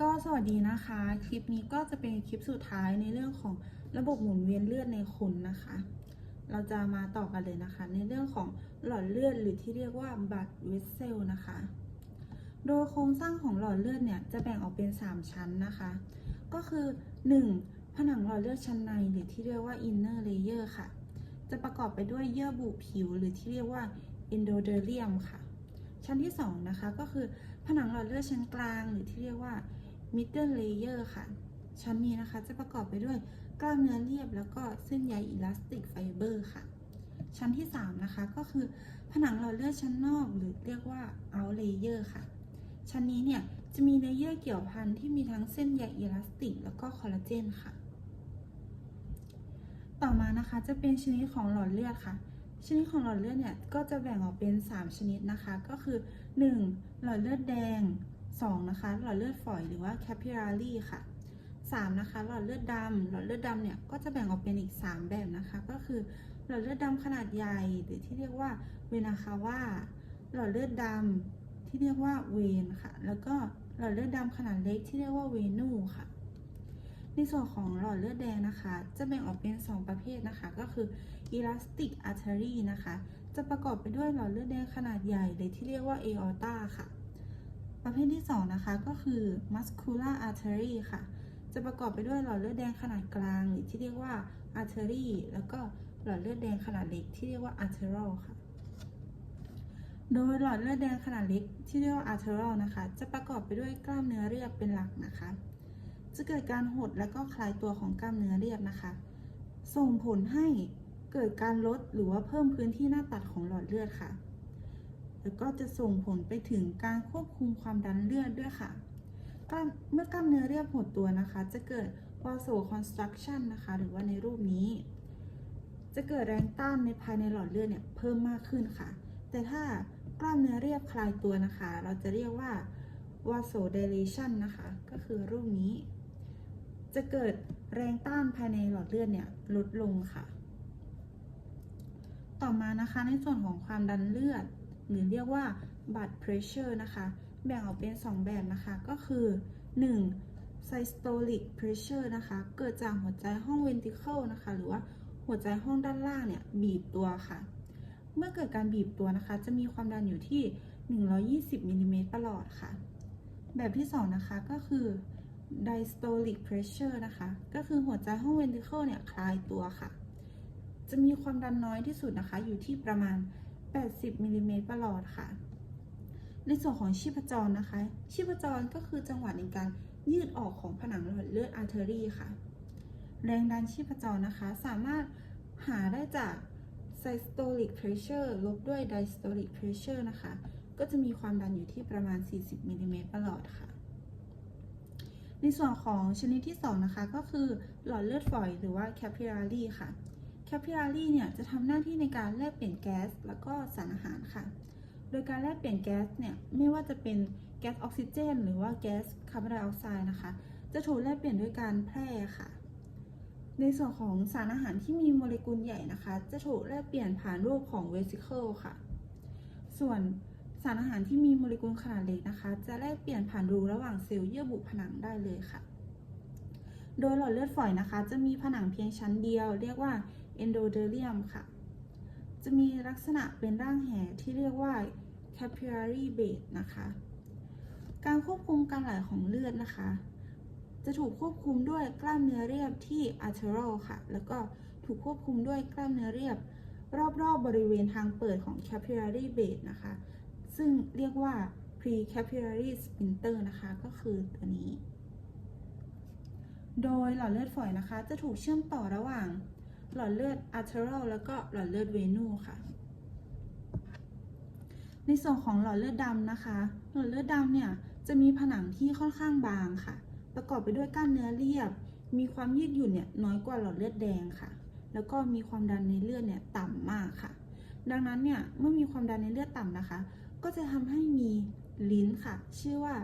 ก็สวัสดีนะคะ คลิปนี้ก็จะเป็นคลิปสุดท้ายในเรื่องของระบบหมุนเวียนเลือดในคนนะคะ เราจะมาต่อกันเลยนะคะ ในเรื่องของหลอดเลือดหรือที่เรียกว่าบัตเวสเซลนะคะ โดยโครงสร้างของหลอดเลือดเนี่ยจะแบ่งออกเป็น 3 ชั้นนะคะ ก็คือ 1. ผนังหลอดเลือดชั้นในหรือที่เรียกว่า inner layer ค่ะ จะประกอบไปด้วยเยื่อบุผิว หรือที่เรียกว่า endothelium ค่ะ ชั้นที่ 2 นะคะก็คือผนังหลอดเลือดชั้นกลาง หรือที่เรียกว่า middle layer ค่ะ ชั้นนี้นะคะจะประกอบไปด้วยกล้ามเนื้อเรียบแล้วก็เส้นใยอิลาสติกไฟเบอร์ค่ะ ชั้นที่ 3 นะคะก็คือผนังหลอดเลือดชั้นนอกหรือเรียกว่า out layer ค่ะ ชั้นนี้เนี่ยจะมีเนื้อเยื่อเกี่ยวพันที่มีทั้งเส้นใยอิลาสติกแล้วก็คอลลาเจนค่ะ ต่อมานะคะจะเป็นชนิดของหลอดเลือดค่ะ ชนิดของหลอดเลือดเนี่ยก็จะแบ่งออกเป็น 3 ชนิดนะคะ ก็คือ 1. หลอดเลือดแดง 2. นะคะหลอดเลือดฝอยหรือว่า capillary ค่ะ 3. นะคะ หลอดเลือดดำหลอดเลือดดำเนี่ยก็จะแบ่งออกเป็นอีก 3 แบบนะคะ ก็คือหลอดเลือดดำขนาดใหญ่หรือที่เรียกว่าเวนาคาว่าหลอดเลือดดำที่เรียกว่าเวนค่ะ แล้วก็หลอดเลือดดำขนาดเล็กที่เรียกว่าเวนูค่ะ ในส่วนของหลอดเลือดแดงนะคะ จะแบ่งออกเป็น 2 ประเภทนะคะ ก็คือ elastic artery นะคะ จะประกอบไปด้วยหลอดเลือดแดงขนาดใหญ่หรือที่เรียกว่า aorta ค่ะ ประเภทที่ 2 นะคะ ก็คือ muscular artery ค่ะ จะประกอบไปด้วยหลอดเลือดแดงขนาดกลาง หรือที่เรียกว่า artery แล้วก็หลอดเลือดแดงขนาดเล็กที่เรียกว่า arterial ค่ะ โดยหลอดเลือดแดงขนาดเล็กที่เรียกว่า arterial นะคะ จะประกอบไปด้วยกล้ามเนื้อเรียบเป็นหลักนะคะ จะเกิดการหดและก็คลายตัวของกล้ามเนื้อเรียบนะคะ ส่งผลให้เกิดการลดหรือว่าเพิ่มพื้นที่หน้าตัดของหลอดเลือดค่ะ แล้วก็จะส่งผลไปถึงการควบคุมความดันเลือดด้วยค่ะเมื่อกล้ามเนื้อเรียบหดตัวนะคะ จะเกิด vasoconstriction นะคะ หรือว่าในรูปนี้ จะเกิดแรงต้านในภายในหลอดเลือดเนี่ยเพิ่มมากขึ้นค่ะ แต่ถ้ากล้ามเนื้อเรียบคลายตัวนะคะ เราจะเรียกว่า vasodilation นะคะ ก็คือรูปนี้ จะเกิดแรงต้านภายในหลอดเลือดเนี่ยลดลงค่ะ ต่อมานะคะในส่วนของความดันเลือด หรือเรียกว่า blood pressure นะคะ แบ่งออกเป็น 2 แบบนะคะ ก็คือ 1. systolic pressure นะคะ เกิดจากหัวใจห้อง ventricle นะคะ หรือว่าหัวใจห้องด้านล่างเนี่ยบีบตัวค่ะ เมื่อเกิดการบีบตัวนะคะ จะมีความดันอยู่ที่ 120มิลลิเมตรประหลอดค่ะ แบบที่ 2 นะคะก็คือ diastolic pressure นะคะ ก็คือหัวใจห้อง ventricle เนี่ยคลายตัวค่ะ จะมีความดันน้อยที่สุดนะคะ อยู่ที่ประมาณ 80มิลลิเมตรประหลอดค่ะ ในส่วนของชีพจรนะคะ ชีพจรก็คือจังหวะในการยืดออกของผนังหลอดเลือดอาร์เทอรี่ค่ะ แรงดันชีพจรนะคะ สามารถหาได้จาก systolic pressure ลบด้วย diastolic pressure นะคะ ก็จะมีความดันอยู่ที่ประมาณ 40มิลลิเมตรประหลอดค่ะ ในส่วนของชนิดที่ 2 นะคะ ก็คือหลอดเลือดฝอยหรือว่า capillary ค่ะ capillary เนี่ยจะทำหน้าที่ในการแลกเปลี่ยนแก๊สแล้วก็สารอาหารค่ะ โดยการแลกเปลี่ยนแก๊สเนี่ยไม่ว่าจะเป็นแก๊สออกซิเจน หรือว่าแก๊สคาร์บอนไดออกไซด์นะคะ จะถูกแลกเปลี่ยนด้วยการแพร่ค่ะ ในส่วนของสารอาหารที่มีโมเลกุลใหญ่นะคะ จะถูกแลกเปลี่ยนผ่านรูปของเวสิเคิลค่ะ ส่วนสารอาหารที่มีโมเลกุลขนาดเล็กนะคะ จะแลกเปลี่ยนผ่านรูระหว่างเซลล์เยื่อบุผนังได้เลยค่ะ โดยหลอดเลือดฝอยนะคะ จะมีผนังเพียงชั้นเดียว เรียกว่า endothelium ค่ะ จะมีลักษณะเป็นร่างแห่ที่เรียกว่า capillary bed นะคะ การควบคุมการไหลของเลือดนะคะ จะถูกควบคุมด้วยกล้ามเนื้อเรียบที่ arterial ค่ะ แล้วก็ถูกควบคุมด้วยกล้ามเนื้อเรียบ รอบๆบบริเวณทางเปิดของ capillary bed นะคะ ซึ่งเรียกว่า pre-capillary sphincter นะคะ ก็คือตัวนี้ โดยหลอดเลือดฝอยนะคะ จะถูกเชื่อมต่อระหว่าง หลอดเลือด arterial แล้วก็หลอดเลือดเวนูค่ะ ในส่วนของหลอดเลือดดำนะคะ หลอดเลือดดำเนี่ยจะมีผนังที่ค่อนข้างบางค่ะ ประกอบไปด้วยกล้ามเนื้อเรียบ มีความยืดหยุ่นเนี่ยน้อยกว่าหลอดเลือดแดงค่ะ แล้วก็มีความดันในเลือดเนี่ยต่ำมากค่ะ ดังนั้นเนี่ยเมื่อมีความดันในเลือดต่ำนะคะ ก็จะทำให้มีลิ้นค่ะ ชื่อว่า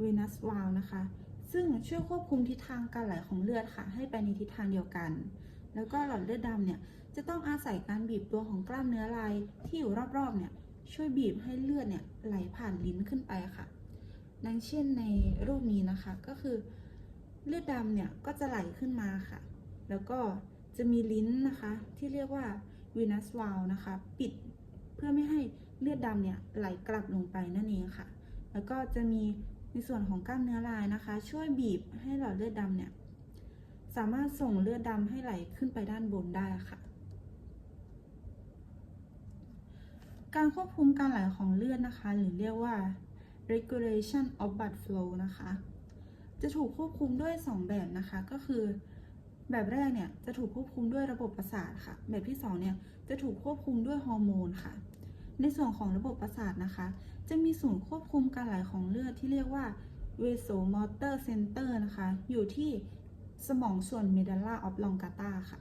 venous valve นะคะ ซึ่งช่วยควบคุมทิศทางการไหลของเลือดค่ะ ให้ไปในทิศทางเดียวกัน แล้วก็หลอดเลือดดำเนี่ยจะต้องอาศัยการบีบตัวของกล้ามเนื้อลายที่อยู่รอบๆเนี่ยช่วยบีบให้เลือดเนี่ยไหลผ่านลิ้นขึ้นไปค่ะ ดังเช่นในรูปนี้นะคะก็คือเลือดดำเนี่ยก็จะไหลขึ้นมาค่ะ แล้วก็จะมีลิ้นนะคะที่เรียกว่า venous valve นะคะ ปิดเพื่อไม่ให้เลือดดำเนี่ยไหลกลับลงไปนั่นเองค่ะ แล้วก็จะมีในส่วนของกล้ามเนื้อลายนะคะ ช่วยบีบให้หลอดเลือดดำเนี่ย สามารถส่งเลือดดำให้ไหลขึ้นไปด้านบนได้ค่ะ การควบคุมการไหลของเลือดนะคะ หรือเรียกว่า regulation of blood flow นะคะ จะถูกควบคุมด้วย 2 แบบนะคะ ก็คือ แบบแรกเนี่ยจะถูกควบคุมด้วยระบบประสาทค่ะ แบบที่2เนี่ยจะถูกควบคุมด้วยฮอร์โมนค่ะ ในส่วนของระบบประสาทนะคะ จะมีศูนย์ควบคุมการไหลของเลือดที่เรียกว่า vasomotor center นะคะ อยู่ที่ สมองส่วน medulla oblongata ค่ะ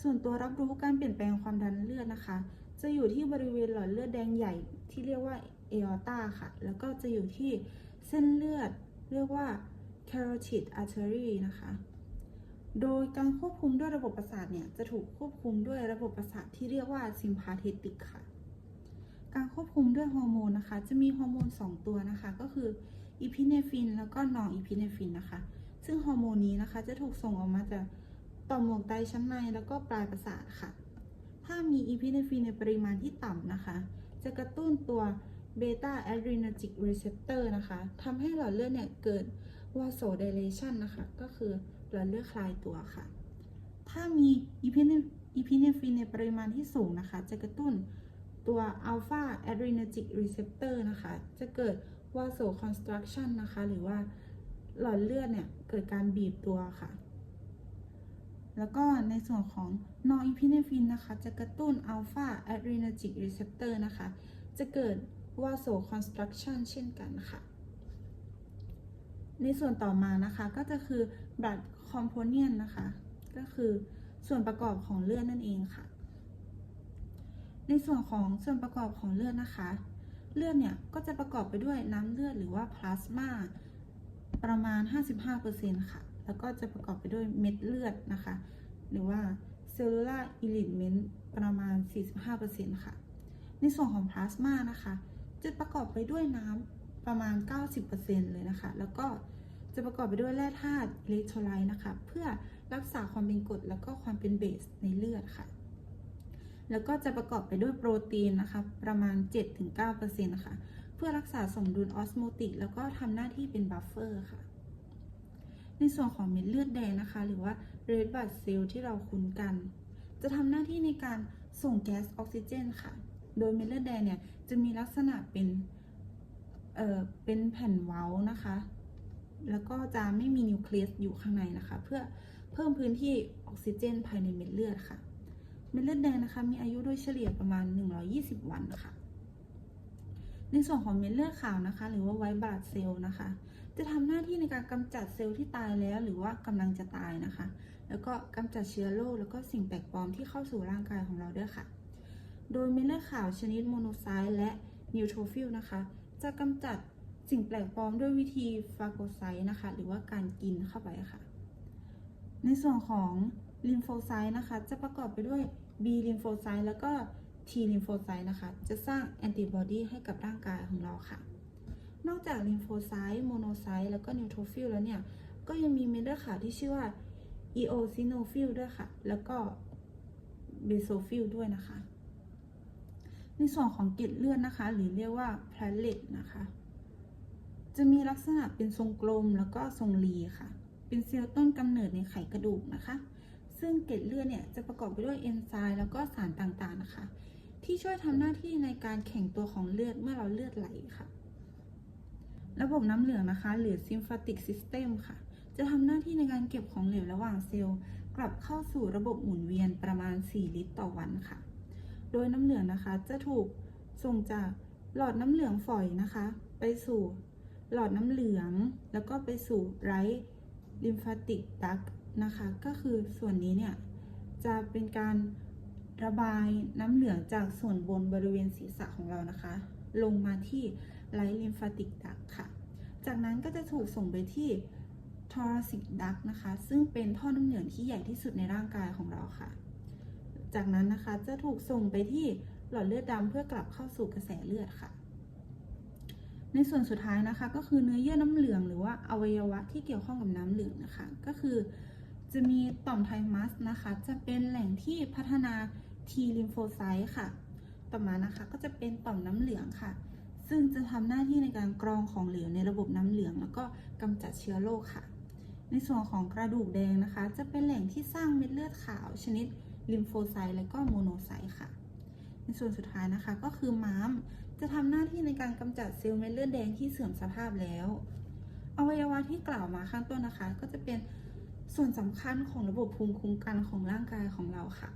ส่วนตัวรับรู้การเปลี่ยนแปลงความดันเลือดนะคะ จะอยู่ที่บริเวณหลอดเลือดแดงใหญ่ที่เรียกว่า aorta ค่ะ แล้วก็จะอยู่ที่เส้นเลือดเรียกว่า carotid artery นะคะ โดยการควบคุมด้วยระบบประสาทเนี่ย จะถูกควบคุมด้วยระบบประสาทที่เรียกว่า sympathetic ค่ะ การควบคุมด้วยฮอร์โมนนะคะ จะมีฮอร์โมน 2 ตัวนะคะ ก็คืออีพิเนฟินแล้วก็นอร์อีพิเนฟินนะคะ ซึ่งฮอร์โมนนี้นะคะจะถูกส่งออกมาจากต่อมหมวกไตชั้นในแล้วก็ปลายประสาทค่ะ ถ้ามีอีพิเนฟินในปริมาณที่ต่ำนะคะ จะกระตุ้นตัวเบต้าแอดรีนาจิกรีเซปเตอร์นะคะทำให้หลอดเลือดเนี่ยเกิดวาโซเดเลชันนะคะ ก็คือหลอดเลือดคลายตัวค่ะ ถ้ามีอีพิเนอีพิเนฟินในปริมาณที่สูงนะคะ จะกระตุ้นตัวอัลฟาแอดรีนาจิกรีเซปเตอร์นะคะ จะเกิดวาโซคอนสตรักชันนะคะ หรือว่า หลอดเลือดเนี่ยเกิดการบีบตัวค่ะ แล้วก็ในส่วนของนอร์อีพิเนฟินนะคะ จะกระตุ้นอัลฟาแอดรีนาจิกรีเซปเตอร์นะคะ จะเกิดวาโซคอนสตรักชันเช่นกันค่ะ ในส่วนต่อมานะคะก็จะคือ blood component นะคะ ก็คือส่วนประกอบของเลือดนั่นเองค่ะ ในส่วนของส่วนประกอบของเลือดนะคะ เลือดเนี่ยก็จะประกอบไปด้วยน้ำเลือดหรือว่าพลาสมา ประมาณ 55%ค่ะ แล้วก็จะประกอบไปด้วยเม็ดเลือดนะคะ หรือว่า cellular element ประมาณ 45%ค่ะ ในส่วนของพลาสมานะคะ จะประกอบไปด้วยน้ำประมาณ 90%เลยนะคะ แล้วก็จะประกอบไปด้วยแร่ธาตุอิเล็กโทรไลต์นะคะ เพื่อรักษาความเป็นกรดแล้วก็ความเป็นเบสในเลือดค่ะ แล้วก็จะประกอบไปด้วยโปรตีนนะคะ ประมาณ 7-9%นะคะ พื่อรักษาสมดุลออสโมติก แล้วก็ทำหน้าที่เป็นบัฟเฟอร์ค่ะ ในส่วนของเม็ดเลือดแดงนะคะ หรือว่า red blood cell ที่เราคุ้นกัน จะทำหน้าที่ในการส่งแก๊สออกซิเจนค่ะ โดยเม็ดเลือดแดงเนี่ยจะมีลักษณะเป็น เอ่อ เป็นแผ่นเว้านะคะ แล้วก็จะไม่มีนิวเคลียสอยู่ข้างในนะคะ เพื่อเพิ่มพื้นที่ออกซิเจนภายในเม็ดเลือดค่ะ เม็ดเลือดแดงนะคะ มีอายุโดยเฉลี่ยประมาณ 120 วันค่ะ ในส่วนของเม็ดเลือดขาวนะคะ หรือว่าไวบลัดเซลล์นะคะ จะทำหน้าที่ในการกำจัดเซลล์ที่ตายแล้ว หรือว่ากำลังจะตายนะคะ แล้วก็กำจัดเชื้อโรคแล้วก็สิ่งแปลกปลอมที่เข้าสู่ร่างกายของเราด้วยค่ะ โดยเม็ดเลือดขาวชนิดโมโนไซต์และนิวโทรฟิลนะคะ จะกำจัดสิ่งแปลกปลอมด้วยวิธีฟาโกไซต์นะคะ หรือว่าการกินเข้าไปค่ะ ในส่วนของลิมโฟไซต์นะคะ จะประกอบไปด้วย B ลิมโฟไซต์แล้วก็ T ลิมโฟไซต์นะคะ จะสร้างแอนติบอดีให้กับร่างกายของเราค่ะ นอกจากลิมโฟไซต์โมโนไซต์แล้วก็นิวโทรฟิลแล้วเนี่ย ก็ยังมีเม็ดเลือดขาวที่ชื่อว่า e o s i n o p h i l ด้วยค่ะ แล้วก็ b a s o p h i l ด้วยนะคะ ในส่วนของเกล็ดเลือดนะคะ หรือเรียกว่า platelet นะคะ จะมีลักษณะเป็นทรงกลมแล้วก็ทรงรีค่ะ เป็นเซลล์ต้นกำเนิดในไขกระดูกนะคะ ซึ่งเกล็ดเลือดเนี่ยจะประกอบไปด้วยเอนไซม์แล้วก็สารต่างๆนะคะ ที่ช่วยทำหน้าที่ในการแข็งตัวของเลือดเมื่อเราเลือดไหลค่ะ ระบบน้ำเหลืองนะคะ หรือ symphatic system ค่ะ จะทำหน้าที่ในการเก็บของเหลวระหว่างเซลล์ กลับเข้าสู่ระบบหมุนเวียนประมาณ 4 ลิตรต่อวันค่ะ โดยน้ำเหลืองนะคะจะถูกส่งจากหลอดน้ำเหลืองฝอยนะคะ ไปสู่หลอดน้ำเหลือง แล้วก็ไปสู่ไรลิมฟาติกดักนะคะ ก็คือส่วนนี้เนี่ยจะเป็นการ ระบายน้ำเหลืองจากส่วนบนบริเวณศีรษะของเรานะคะ ลงมาที่ไรลิมฟาติกดักค่ะ จากนั้นก็จะถูกส่งไปที่ thoracic duct นะคะ ซึ่งเป็นท่อน้ำเหลืองที่ใหญ่ที่สุดในร่างกายของเราค่ะ จากนั้นนะคะจะถูกส่งไปที่หลอดเลือดดำเพื่อกลับเข้าสู่กระแสเลือดค่ะ ในส่วนสุดท้ายนะคะ ก็คือเนื้อเยื่อน้ำเหลือง หรือว่าอวัยวะที่เกี่ยวข้องกับน้ำเหลืองนะคะ ก็คือจะมีต่อมไทมัสนะคะ จะเป็นแหล่งที่พัฒนา T ลิมโฟไซต์ค่ะ ต่อมานะคะก็จะเป็นต่อมน้ำเหลืองค่ะ ซึ่งจะทำหน้าที่ในการกรองของเหลวในระบบน้ำเหลือง แล้วก็กำจัดเชื้อโรคค่ะ ในส่วนของกระดูกแดงนะคะ จะเป็นแหล่งที่สร้างเม็ดเลือดขาวชนิดลิมโฟไซต์และก็โมโนไซต์ค่ะ ในส่วนสุดท้ายนะคะก็คือม้ามจะทำหน้าที่ในการกำจัดเซลล์เม็ดเลือดแดงที่เสื่อมสภาพแล้ว อวัยวะที่กล่าวมาข้างต้นนะคะ ก็จะเป็นส่วนสำคัญของระบบภูมิคุ้มกันของร่างกายของเราค่ะ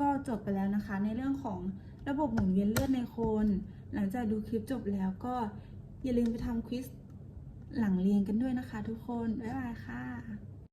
ก็จบไปแล้วนะคะ ในเรื่องของระบบหมุนเวียนเลือดในคน หลังจากดูคลิปจบแล้วก็อย่าลืมไปทำควิสหลังเรียนกันด้วยนะคะทุกคน บ๊ายบายค่ะ